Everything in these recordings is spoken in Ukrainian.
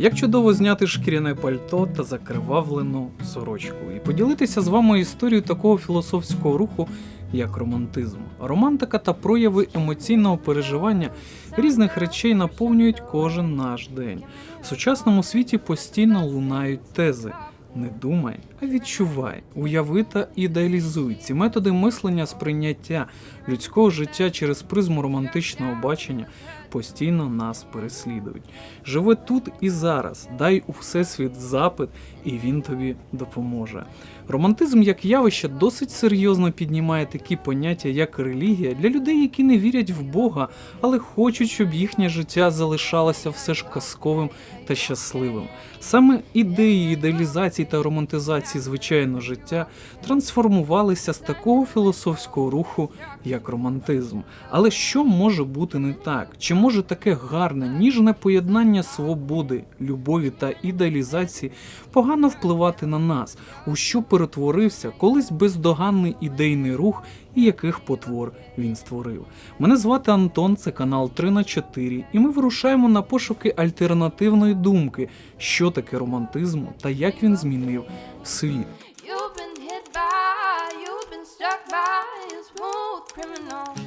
Як чудово зняти шкіряне пальто та закривавлену сорочку, і поділитися з вами історією такого філософського руху, як романтизм. Романтика та прояви емоційного переживання різних речей наповнюють кожен наш день. В сучасному світі постійно лунають тези. Не думай, а відчувай, уяви та ідеалізуй. Ці методи мислення сприйняття людського життя через призму романтичного бачення постійно нас переслідують. Живи тут і зараз, дай у всесвіт запит, і він тобі допоможе. Романтизм як явище досить серйозно піднімає такі поняття, як релігія, для людей, які не вірять в Бога, але хочуть, щоб їхнє життя залишалося все ж казковим та щасливим. Саме ідеї ідеалізації та романтизації звичайного життя трансформувалися з такого філософського руху, як романтизм. Але що може бути не так? Чи може таке гарне, ніжне поєднання свободи, любові та ідеалізації погано впливати на нас, у що перетворився колись бездоганний ідейний рух і яких потвор він створив? Мене звати Антон, це канал 3 на 4 і ми вирушаємо на пошуки альтернативної думки, що таке романтизм та як він змінив світ. Criminal.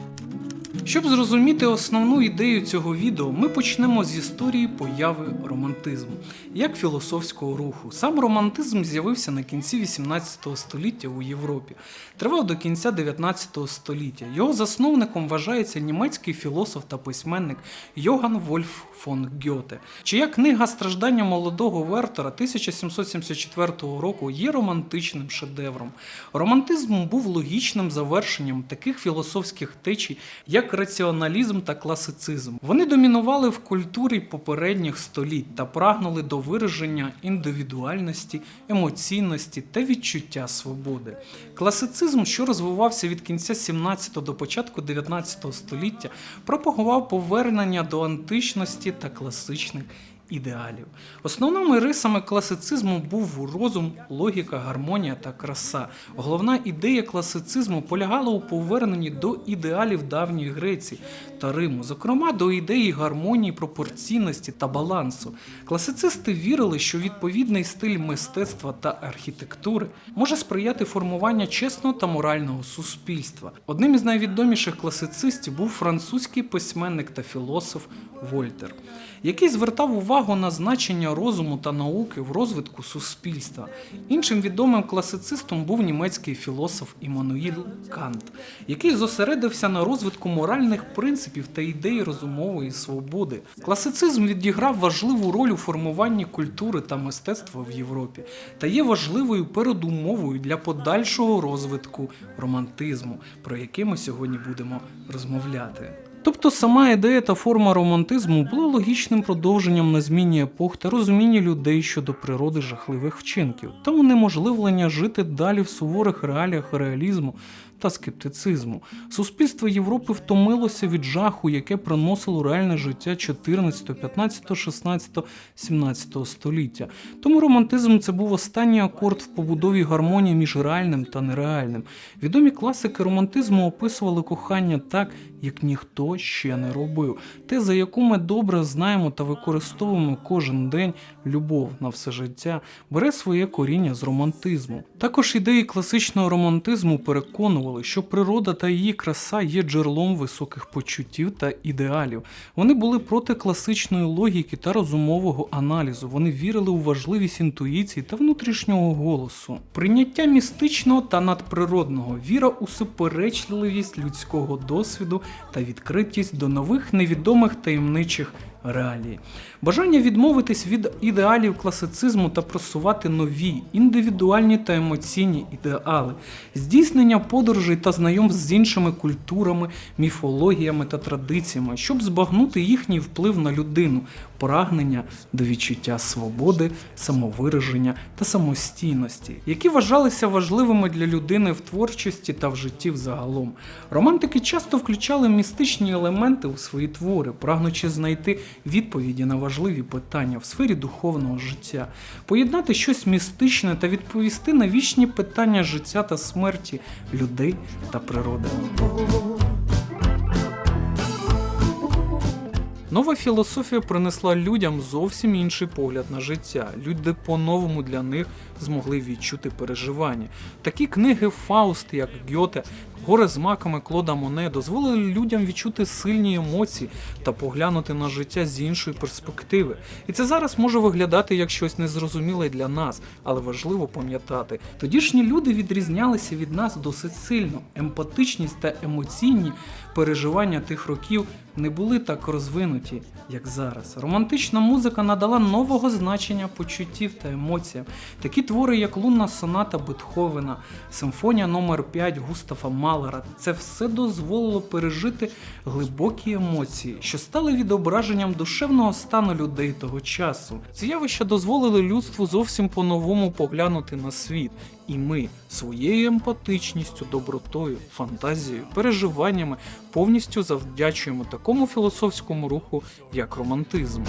Щоб зрозуміти основну ідею цього відео, ми почнемо з історії появи романтизму як філософського руху. Сам романтизм з'явився на кінці 18 століття у Європі, тривав до кінця 19 століття. Його засновником вважається німецький філософ та письменник Йоган Вольф фон Гьоте, чия книга Страждання молодого Вертера 1774 року є романтичним шедевром. Романтизм був логічним завершенням таких філософських течій, як раціоналізм та класицизм. Вони домінували в культурі попередніх століть та прагнули до вираження індивідуальності, емоційності та відчуття свободи. Класицизм, що розвивався від кінця 17 до початку 19 століття, пропагував повернення до античності та класичних ідеалів. Основними рисами класицизму був розум, логіка, гармонія та краса. Головна ідея класицизму полягала у поверненні до ідеалів давньої Греції та Риму, зокрема до ідеї гармонії, пропорційності та балансу. Класицисти вірили, що відповідний стиль мистецтва та архітектури може сприяти формуванню чесного та морального суспільства. Одним із найвідоміших класицистів був французький письменник та філософ Вольтер, який звертав увагу на значення розуму та науки в розвитку суспільства. Іншим відомим класицистом був німецький філософ Іммануїл Кант, який зосередився на розвитку моральних принципів та ідей розумової свободи. Класицизм відіграв важливу роль у формуванні культури та мистецтва в Європі та є важливою передумовою для подальшого розвитку романтизму, про який ми сьогодні будемо розмовляти. Тобто сама ідея та форма романтизму була логічним продовженням на зміні епох та розуміння людей щодо природи жахливих вчинків та унеможливлення жити далі в суворих реаліях реалізму та скептицизму. Суспільство Європи втомилося від жаху, яке приносило реальне життя 14, 15, 16, 17 століття. Тому романтизм це був останній акорд в побудові гармонії між реальним та нереальним. Відомі класики романтизму описували кохання так, як ніхто ще не робив. Те, за яку ми добре знаємо та використовуємо кожен день, любов на все життя, бере своє коріння з романтизму. Також ідеї класичного романтизму переконували, що природа та її краса є джерелом високих почуттів та ідеалів. Вони були проти класичної логіки та розумового аналізу. Вони вірили у важливість інтуїції та внутрішнього голосу, прийняття містичного та надприродного, віра у суперечливість людського досвіду та відкритість до нових невідомих таємничих реалій. Бажання відмовитись від ідеалів класицизму та просувати нові, індивідуальні та емоційні ідеали, здійснення подорожей та знайомств з іншими культурами, міфологіями та традиціями, щоб збагнути їхній вплив на людину, прагнення до відчуття свободи, самовираження та самостійності, які вважалися важливими для людини в творчості та в житті взагалом. Романтики часто включали містичні елементи у свої твори, прагнучи знайти відповіді на важливі питання в сфері духовного життя, поєднати щось містичне та відповісти на вічні питання життя та смерті людей та природи. Нова філософія принесла людям зовсім інший погляд на життя. Люди по-новому для них змогли відчути переживання. Такі книги Фауст, як Гьоте, Горе з маками Клода Моне дозволили людям відчути сильні емоції та поглянути на життя з іншої перспективи. І це зараз може виглядати як щось незрозуміле для нас, але важливо пам'ятати. Тодішні люди відрізнялися від нас досить сильно. Емпатичність та емоційні переживання тих років не були так розвинуті, як зараз. Романтична музика надала нового значення почуттів та емоціям. Такі твори, як лунна соната Бетховена, симфонія номер 5 Густава Малера, це все дозволило пережити глибокі емоції, що стали відображенням душевного стану людей того часу. Ці явища дозволили людству зовсім по-новому поглянути на світ. І ми своєю емпатичністю, добротою, фантазією, переживаннями повністю завдячуємо такому філософському руху, як романтизм.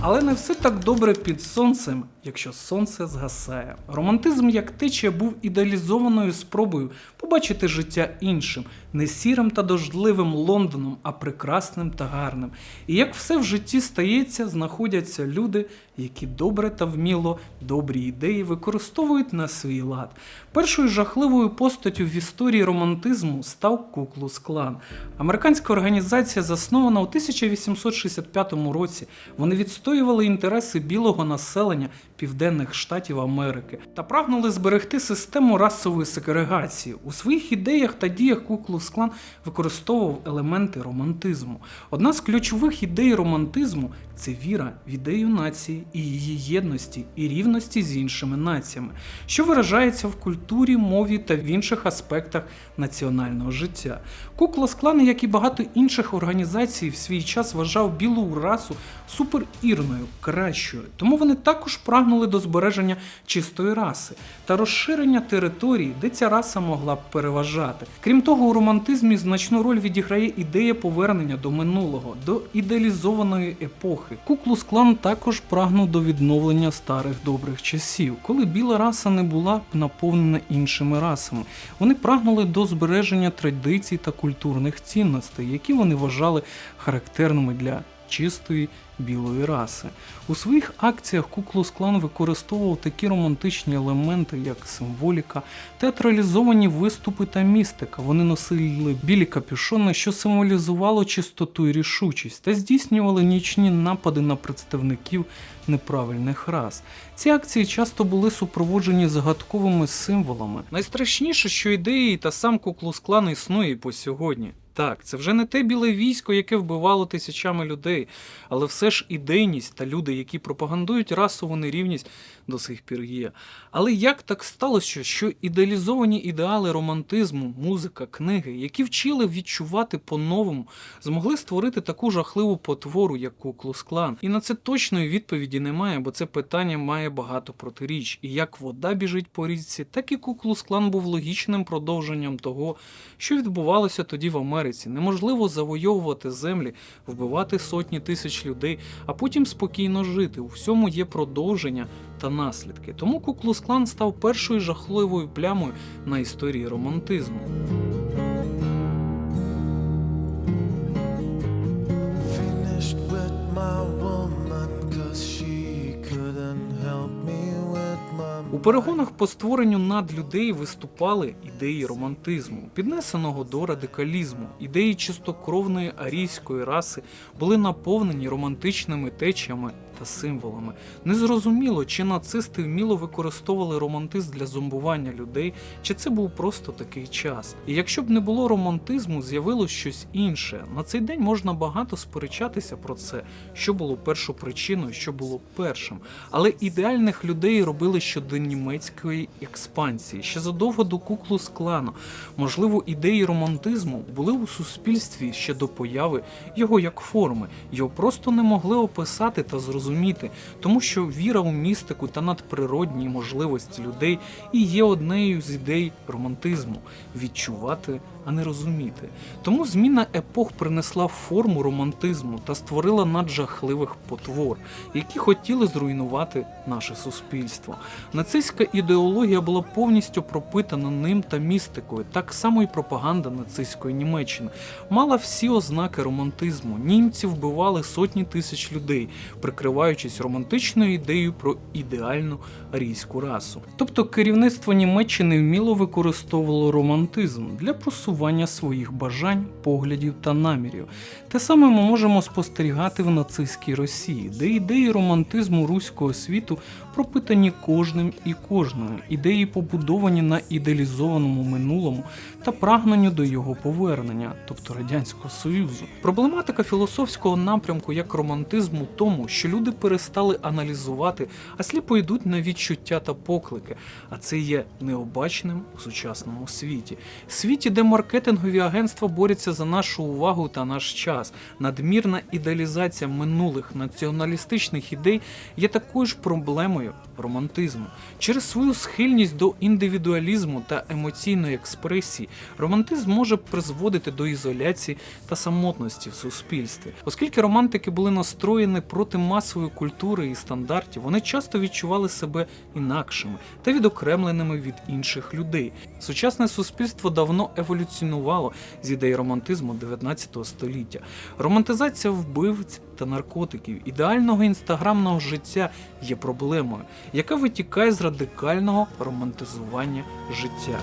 Але не все так добре під сонцем, якщо сонце згасає. Романтизм як течія був ідеалізованою спробою побачити життя іншим, не сірим та дождливим Лондоном, а прекрасним та гарним. І як все в житті стається, знаходяться люди, які добре та вміло добрі ідеї використовують на свій лад. Першою жахливою постаттю в історії романтизму став Куклус Клан. Американська організація заснована у 1865 році. Вони відстоювали інтереси білого населення південних штатів Америки та прагнули зберегти систему расової сегрегації. У своїх ідеях та діях Куклус Клан використовував елементи романтизму. Одна з ключових ідей романтизму це віра в ідею нації і її єдності і рівності з іншими націями, що виражається в культурі, мові та в інших аспектах національного життя. Куклас Клан, як і багато інших організацій, в свій час вважав білу расу суперірною, кращою. Тому вони також прагнули до збереження чистої раси та розширення територій, де ця раса могла б переважати. Крім того, у романтизмі значну роль відіграє ідея повернення до минулого, до ідеалізованої епохи. Куклус Клан також прагнув до відновлення старих добрих часів, коли біла раса не була б наповнена іншими расами. Вони прагнули до збереження традицій та культурних цінностей, які вони вважали характерними для чистої білої раси. У своїх акціях Куклус Клан використовував такі романтичні елементи, як символіка, театралізовані виступи та містика. Вони носили білі капюшони, що символізувало чистоту і рішучість, та здійснювали нічні напади на представників неправильних рас. Ці акції часто були супроводжені загадковими символами. Найстрашніше, що ідеї та сам Куклус Клан існує по сьогодні. Так, це вже не те біле військо, яке вбивало тисячами людей, але все ж ідейність та люди, які пропагандують расову нерівність, до сих пір є. Але як так сталося, що ідеалізовані ідеали романтизму, музика, книги, які вчили відчувати по-новому, змогли створити таку жахливу потвору, як Куклус Клан? І на це точної відповіді немає, бо це питання має багато протиріч. І як вода біжить по річці, так і Куклус Клан був логічним продовженням того, що відбувалося тоді в Америці. Неможливо завойовувати землі, вбивати сотні тисяч людей, а потім спокійно жити. У всьому є продовження та наслідки. Тому Куклус Клан став першою жахливою плямою на історії романтизму. У перегонах по створенню надлюдей виступали ідеї романтизму, піднесеного до радикалізму. Ідеї чистокровної арійської раси були наповнені романтичними течіями та символами. Незрозуміло, чи нацисти вміло використовували романтизм для зомбування людей, чи це був просто такий час. І якщо б не було романтизму, з'явилось щось інше. На цей день можна багато сперечатися про це, що було першопричиною, що було першим. Але ідеальних людей робили ще до німецької експансії, ще задовго до куклус клану. Можливо, ідеї романтизму були у суспільстві ще до появи його як форми. Його просто не могли описати та зрозуміти, тому що віра у містику та надприродні можливості людей і є однією з ідей романтизму відчувати а не розуміти. Тому зміна епох принесла форму романтизму та створила наджахливих потвор, які хотіли зруйнувати наше суспільство. Нацистська ідеологія була повністю пропитана ним та містикою, так само і пропаганда нацистської Німеччини мала всі ознаки романтизму. Німці вбивали сотні тисяч людей, прикриваючись романтичною ідеєю про ідеальну арійську расу. Тобто керівництво Німеччини вміло використовувало романтизм для просування своїх бажань, поглядів та намірів. Те саме ми можемо спостерігати в нацистській Росії, де ідеї романтизму руського світу пропитані кожним і кожною, ідеї побудовані на ідеалізованому минулому та прагненню до його повернення, тобто Радянського Союзу. Проблематика філософського напрямку як романтизму тому, що люди перестали аналізувати, а сліпо йдуть на відчуття та поклики. А це є необачним у сучасному світі. Світі, де маркетингові агентства борються за нашу увагу та наш час. Надмірна ідеалізація минулих націоналістичних ідей є такою ж проблемою Дякую романтизму. Через свою схильність до індивідуалізму та емоційної експресії романтизм може призводити до ізоляції та самотності в суспільстві. Оскільки романтики були настроєні проти масової культури і стандартів, вони часто відчували себе інакшими та відокремленими від інших людей. Сучасне суспільство давно еволюціонувало з ідей романтизму 19 століття. Романтизація вбивць та наркотиків, ідеального інстаграмного життя є проблемою, яка витікає з радикального романтизування життя.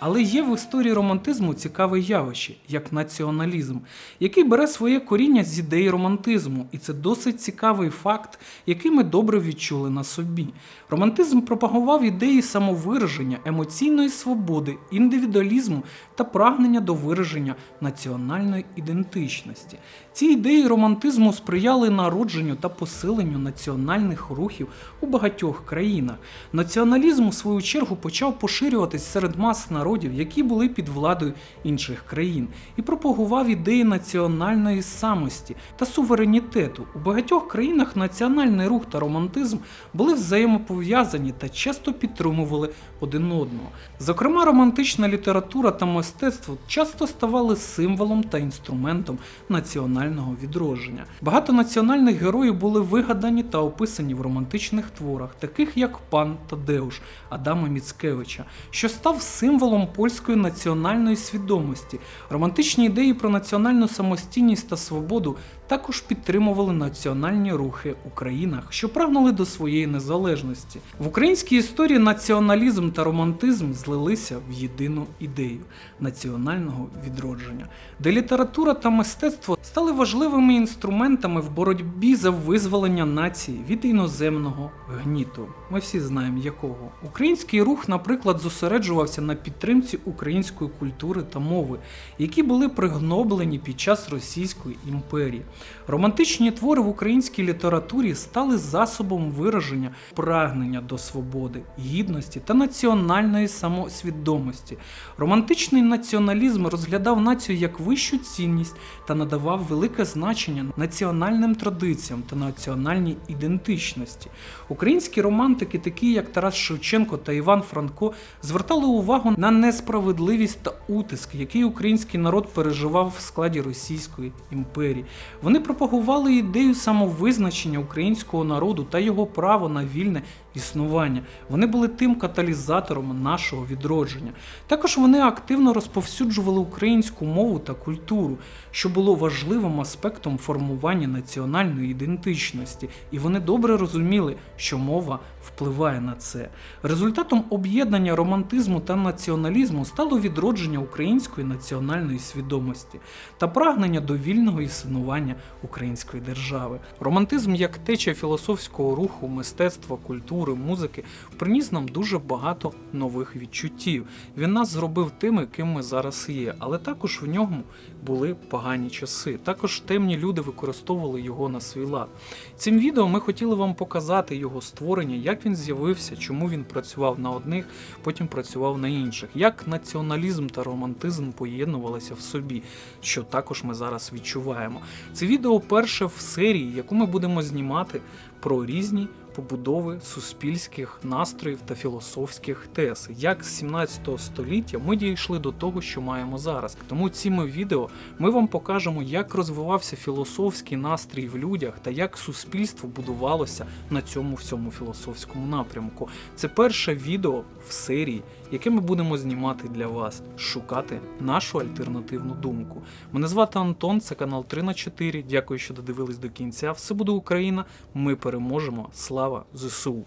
Але є в історії романтизму цікаве явище, як націоналізм, який бере своє коріння з ідеї романтизму, і це досить цікавий факт, який ми добре відчули на собі. Романтизм пропагував ідеї самовираження, емоційної свободи, індивідуалізму та прагнення до вираження національної ідентичності. Ці ідеї романтизму сприяли народженню та посиленню національних рухів у багатьох країнах. Націоналізм, у свою чергу, почав поширюватись серед мас народів, які були під владою інших країн, і пропагував ідеї національної самості та суверенітету. У багатьох країнах національний рух та романтизм були взаємопов'язані та часто підтримували один одного. Зокрема, романтична література та мистецтво часто ставали символом та інструментом національного відродження. Багато національних героїв були вигадані та описані в романтичних творах, таких як пан Тадеуш Адама Міцкевича, що став символом польської національної свідомості. Романтичні ідеї про національну самостійність та свободу також підтримували національні рухи у країнах, що прагнули до своєї незалежності. В українській історії націоналізм та романтизм злилися в єдину ідею національного відродження, де література та мистецтво стали важливими інструментами в боротьбі за визволення нації від іноземного гніту. Ми всі знаємо якого. Український рух, наприклад, зосереджувався на підтримці української культури та мови, які були пригноблені під час Російської імперії. Романтичні твори в українській літературі стали засобом вираження прагнення до свободи, гідності та національної самосвідомості. Романтичний націоналізм розглядав націю як вищу цінність та надавав велике значення національним традиціям та національній ідентичності. Українські романтики, такі як Тарас Шевченко та Іван Франко, звертали увагу на несправедливість та утиск, який український народ переживав в складі Російської імперії. Вони пропагували ідею самовизначення українського народу та його право на вільне існування. Вони були тим каталізатором нашого відродження. Також вони активно розповсюджували українську мову та культуру, що було важливим аспектом формування національної ідентичності, і вони добре розуміли, що мова впливає на це. Результатом об'єднання романтизму та націоналізму стало відродження української національної свідомості та прагнення до вільного існування української держави. Романтизм як течія філософського руху, мистецтва, культури, музики приніс нам дуже багато нових відчуттів. Він нас зробив тими, ким ми зараз є, але також в ньому були погані часи. Також темні люди використовували його на свій лад. Цим відео ми хотіли вам показати його створення, як він з'явився, чому він працював на одних, потім працював на інших, як націоналізм та романтизм поєднувалися в собі, що також ми зараз відчуваємо. Це відео перше в серії, яку ми будемо знімати про різні побудови суспільських настроїв та філософських тез. Як з 17 століття ми дійшли до того, що маємо зараз. Тому цими відео ми вам покажемо, як розвивався філософський настрій в людях та як суспільство будувалося на цьому всьому філософському напрямку. Це перше відео в серії, яке ми будемо знімати для вас, шукати нашу альтернативну думку. Мене звати Антон, це канал 3 на 4. Дякую, що додивились до кінця. Все буде Україна. Ми переможемо. Слава ЗСУ!